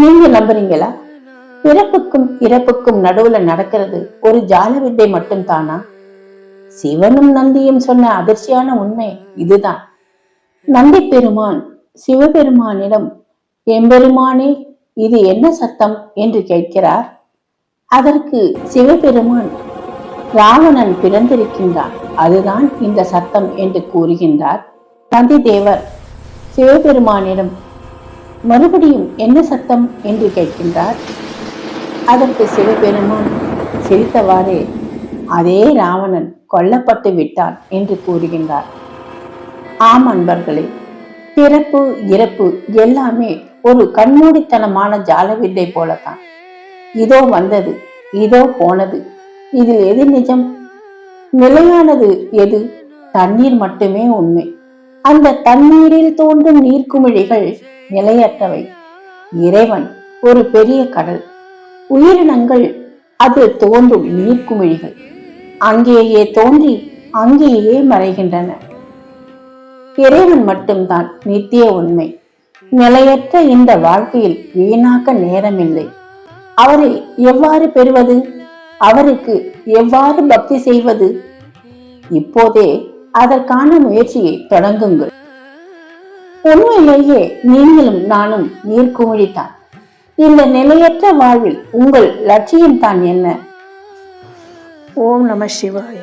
நீங்க நம்புறீங்களா? பிறப்புக்கும் இறப்புக்கும் நடுவுல நடக்கிறது ஒரு ஜால வித்தை மட்டும் தானா சிவனும் நந்தியும் சொன்ன அதிர்ச்சியான உண்மை இதுதான். நந்தி பெருமான் சிவபெருமானிடம் எம்பெருமானே இது என்ன சத்தம்? என்று கேட்கிறார். அதற்கு சிவபெருமான் ராவணன் பிறந்திருக்கின்றான் அதுதான் இந்த சத்தம் என்று கூறுகின்றார் நந்தி தேவர். சிவபெருமானிடம் மறுபடியும் என்ன சத்தம் என்று கேட்கின்றார்? அதற்கு சிவபெருமான் சிரித்தவாறே அதே ராவணன் கொல்லப்பட்டு விட்டான் என்று கூறுகின்றார். ஆம் அன்பர்களே பிறப்பு இறப்பு எல்லாமே ஒரு கண்மூடித்தனமான ஜாலவித்தை போலத்தான். இதோ வந்தது இதோ போனது. இதில் எது நிஜம்? நிலையானது எது? தண்ணீர் மட்டுமே உண்மை. அந்த தண்ணீரில் தோன்றும் நீர்க்குமிழிகள் நிலையற்றவை. இறைவன் ஒரு பெரிய கடல். உயிரினங்கள் அது தோன்றும் நீர்க்குமிழிகள். அங்கேயே தோன்றி அங்கேயே மறைகின்றன. இறைவன் மட்டும்தான் நித்திய உண்மை. நிலையற்ற இந்த வாழ்க்கையில் வீணாக்க நேரமில்லை. அவரை எவ்வாறு பெறுவது? அவருக்கு எவ்வாறு பக்தி செய்வது? இப்போதே அதற்கான முயற்சியை தொடங்குங்கள். உண்மையிலேயே நீங்களும் நானும் நீர்க்குமிழித்தான். இந்த நிலையற்ற வாழ்வில் உங்கள் லட்சியம் தான் என்ன? ஓம் நம சிவாய.